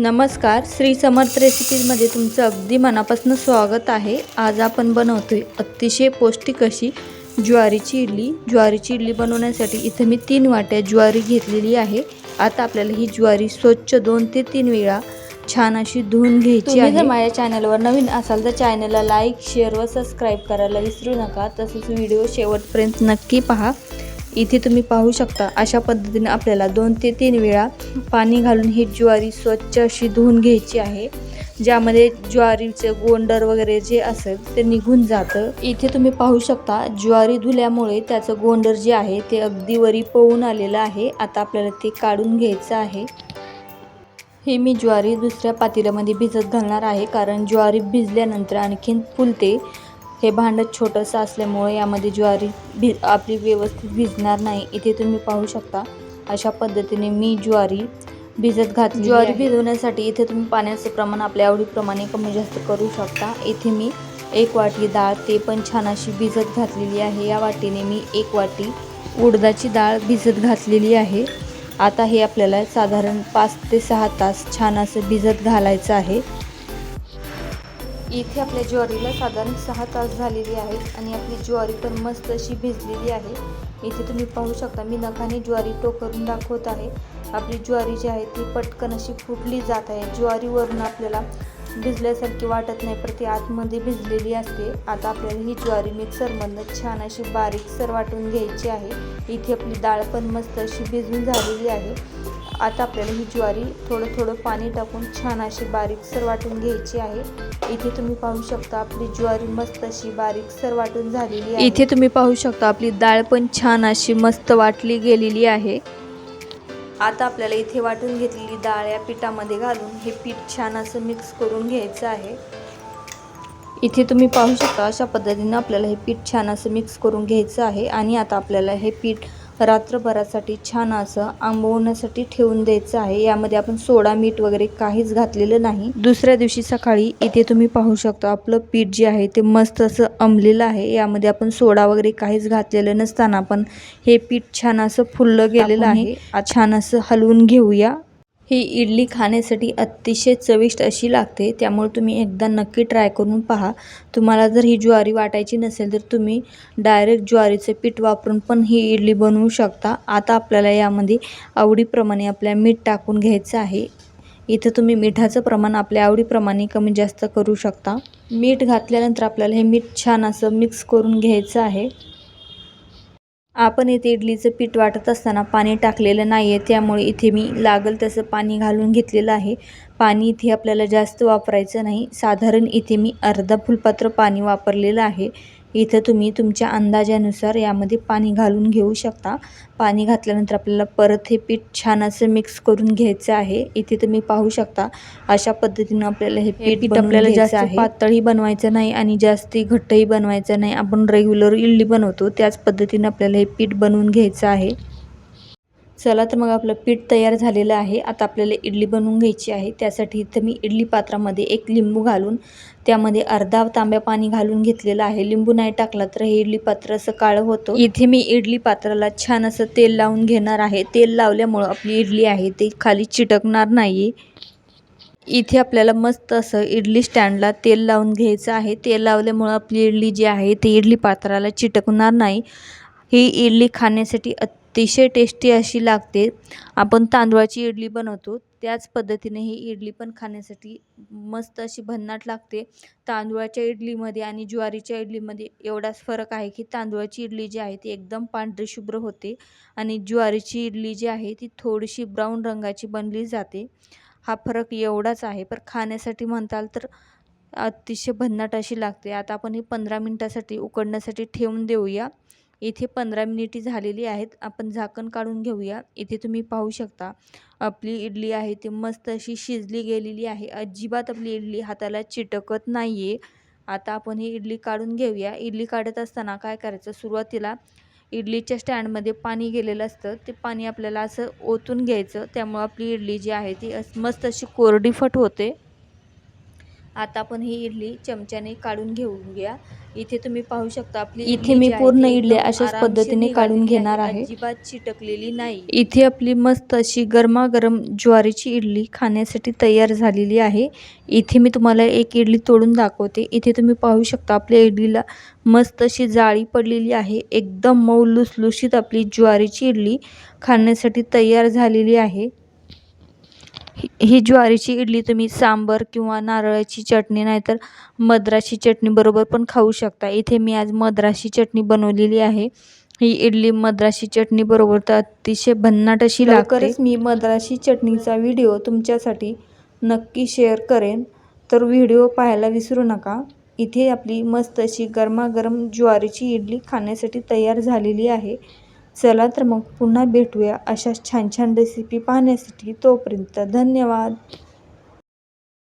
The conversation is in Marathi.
नमस्कार श्री समर्थ रेसिपीजमध्ये तुमचं अगदी मनापासून स्वागत आहे. आज आपण बनवतोय अतिशय पौष्टिक अशी ज्वारीची इडली. ज्वारीची इडली बनवण्यासाठी इथं मी तीन वाट्या ज्वारी घेतलेली आहे. आता आपल्याला ही ज्वारी स्वच्छ दोन ते तीन वेळा छान अशी धुवून घ्यायची आहे. जर माझ्या चॅनलवर नवीन असाल तर चॅनलला लाईक शेअर व सबस्क्राईब करायला विसरू नका. तसंच व्हिडिओ शेवटपर्यंत नक्की पहा. इथे तुम्ही पाहू शकता अशा पद्धतीने आपल्याला दोन ते तीन वेळा पाणी घालून ही ज्वारी स्वच्छ अशी धुवून घ्यायची आहे. ज्यामध्ये ज्वारीचे गोंडर वगैरे जे असेल ते निघून जातं. इथे तुम्ही पाहू शकता ज्वारी धुल्यामुळे त्याचं गोंडर जे आहे ते अगदी वरी पळून आलेलं आहे. आता आपल्याला ते काढून घ्यायचं आहे. हे मी ज्वारी दुसऱ्या पातेल्यामध्ये भिजत घालणार आहे कारण ज्वारी भिजल्यानंतर आणखीन फुलते. हे भांडं छोटंसं असल्यामुळे यामध्ये ज्वारी भि आपली व्यवस्थित भिजणार नाही. इथे तुम्ही पाहू शकता अशा पद्धतीने मी ज्वारी भिजत घातली ज्वारी भिजवण्यासाठी इथे तुम्ही पाण्याचं प्रमाण आपल्या आवडीप्रमाणे कमी जास्त करू शकता. इथे मी एक वाटी डाळ ते पण छान अशी भिजत घातलेली आहे. या वाटीने मी एक वाटी उडदाची डाळ भिजत घातलेली आहे. आता हे आपल्याला साधारण पाच ते सहा तास छान असं भिजत घालायचं आहे. इथे आपल्या ज्वारीला साधारण सहा तास झालेली आहेत आणि आपली ज्वारी पण मस्त अशी भिजलेली आहे. इथे तुम्ही पाहू शकता मी नखाने ज्वारी टोकरून दाखवत आहे. आपली ज्वारी जी आहे ती पटकन अशी फुटली जात आहे. ज्वारीवरून आपल्याला भिजल्यासारखी वाटत नाही पण ती आतमध्ये भिजलेली असते. आता आपल्याला ही ज्वारी मिक्सरमधनं छान अशी बारीकसर वाटून घ्यायची आहे. इथे आपली डाळ पण मस्त अशी भिजून झालेली आहे. आता आपल्याला ही ज्वारी थोडं थोडं पाणी टाकून छान अशी बारीकसर वाटून घ्यायची आहे. इथे तुम्ही पाहू शकता आपली ज्वारी मस्त अशी बारीकसर वाटून झालेली आहे. इथे तुम्ही पाहू शकता आपली डाळ पण छान अशी मस्त वाटली गेलेली आहे. आता आपल्याला इथे वाटून घेतलेली डाळ या पिठामध्ये घालून हे पीठ छान असं मिक्स करून घ्यायचं आहे. इथे तुम्ही पाहू शकता अशा पद्धतीनं आपल्याला हे पीठ छान असं मिक्स करून घ्यायचं आहे आणि आता आपल्याला हे पीठ रात्रभरासाठी छान असं आंबवण्यासाठी ठेवून द्यायचं आहे. यामध्ये आपण सोडा मीठ वगैरे काहीच घातलेलं नाही. दुसऱ्या दिवशी सकाळी इथे तुम्ही पाहू शकता आपलं पीठ जे आहे ते मस्त असं आंबलेलं आहे. यामध्ये आपण सोडा वगैरे काहीच घातलेलं नसताना पण हे पीठ छान असं फुललं गेलेलं आहे. छान असं हलवून घेऊया. ही इडली खाण्यासाठी अतिशय चविष्ट अशी लागते. त्यामुळे तुम्ही एकदा नक्की ट्राय करून पहा. तुम्हाला जर ही ज्वारी वाटायची नसेल तर तुम्ही डायरेक्ट ज्वारीचे पीठ वापरून पण ही इडली बनवू शकता. आता आपल्याला यामध्ये आवडीप्रमाणे आपल्या मीठ टाकून घ्यायचं आहे. इथं तुम्ही मिठाचं प्रमाण आपल्या आवडीप्रमाणे कमी जास्त करू शकता. मीठ घातल्यानंतर आपल्याला हे मीठ छान असं मिक्स करून घ्यायचं आहे. आपण इथे इडलीचं पीठ वाटत असताना पाणी टाकलेलं नाही आहे त्यामुळे इथे मी लागल तसं पाणी घालून घेतलेलं आहे. पाणी इथे आपल्याला जास्त वापरायचं नाही. साधारण इथे मी अर्धा फुलपात्र पाणी वापरलेलं आहे. इथं तुम्ही तुमच्या अंदाजानुसार यामध्ये पाणी घालून घेऊ शकता. पाणी घातल्यानंतर आपल्याला परत हे पीठ छान असं मिक्स करून घ्यायचं आहे. इथे तुम्ही पाहू शकता अशा पद्धतीनं आपल्याला हे पीठ आपल्याला जास्त पातळही बनवायचं नाही आणि जास्ती घट्टही बनवायचं नाही. आपण रेग्युलर इडली बनवतो. त्याच पद्धतीनं आपल्याला हे पीठ बनवून घ्यायचं आहे. चला तर मग आपलं पीठ तयार झालेलं आहे. आता आपल्याला इडली बनवून घ्यायची आहे. त्यासाठी इथं मी इडली पात्रामध्ये एक लिंबू घालून त्यामध्ये अर्धा तांब्या पाणी घालून घेतलेलं आहे. लिंबू नाही टाकला तर हे इडली पात्र असं काळं होतं. इथे मी इडली पात्राला छान असं तेल लावून घेणार आहे. तेल लावल्यामुळं आपली इडली आहे ते खाली चिटकणार नाही इथे आपल्याला मस्त असं इडली स्टँडला तेल लावून घ्यायचं आहे. तेल लावल्यामुळं आपली इडली जी आहे ती इडली पात्राला चिटकणार नाही. ही इडली खाण्यासाठी अतिशय टेस्टी अशी लागते. आपण तांदळाची इडली बनवतो. त्याच पद्धतीने ही इडली पण खाण्यासाठी मस्त अशी भन्नाट लागते. तांदूळाच्या इडलीमध्ये आणि ज्वारीच्या इडलीमध्ये एवढाच फरक आहे की तांदूळाची इडली जी आहे ती एकदम पांढरी शुभ्र होते आणि ज्वारीची इडली जी आहे ती थोडीशी ब्राऊन रंगाची बनली जाते. हा फरक एवढाच आहे. पण खाण्यासाठी म्हणताल तर अतिशय भन्नाट अशी लागते. आता आपण ही पंधरा मिनटासाठी उकडण्यासाठी ठेवून देऊया. इथे पंधरा मिनिटी झालेली आहेत. आपण झाकण काढून घेऊया. इथे तुम्ही पाहू शकता आपली इडली आहे ती मस्त अशी शिजली गेलेली आहे. अजिबात आपली इडली हाताला चिटकत नाही आहे आता आपण ही इडली काढून घेऊया. इडली काढत असताना काय करायचं? सुरुवातीला इडलीच्या स्टँडमध्ये पाणी गेलेलं असतं. ते पाणी आपल्याला असं ओतून घ्यायचं. त्यामुळं आपली इडली जी आहे ती मस्त अशी कोरडीफट होते. आता आपण ही इडली चमच्याने काढून घेऊन घ्या. इथे तुम्ही पाहू शकता आपली इथे मी पूर्ण इडली अशाच पद्धतीने काढून घेणार आहे. अजिबात चिटकलेली नाही. इथे आपली मस्त अशी गरमागरम ज्वारीची इडली खाण्यासाठी तयार झालेली आहे. इथे मी तुम्हाला एक इडली तोडून दाखवते. इथे तुम्ही पाहू शकता आपल्या इडलीला मस्त अशी जाळी पडलेली आहे. एकदम मऊ लुसलुशीत आपली ज्वारीची इडली खाण्यासाठी तयार झालेली आहे. ही- ज्वारीची इडली तुम्ही सांबर किंवा नारळाची चटणी नाहीतर मद्राची चटणी बरोबर पण खाऊ शकता. इथे मी आज मद्राची चटणी बनवलेली आहे. ही इडली मद्राशी चटणी बरोबर तर अतिशय भन्नाट अशी लवकरच मी मद्राशी चटणीचा व्हिडिओ तुमच्यासाठी नक्की शेअर करेन. तर व्हिडिओ पाहायला विसरू नका. इथे आपली मस्त अशी गरमागरम ज्वारीची इडली खाण्यासाठी तयार झालेली आहे. चला तर मग पुन्हा भेटूया अशाच छान छान रेसिपी पाहण्यासाठी. तोपर्यंत धन्यवाद.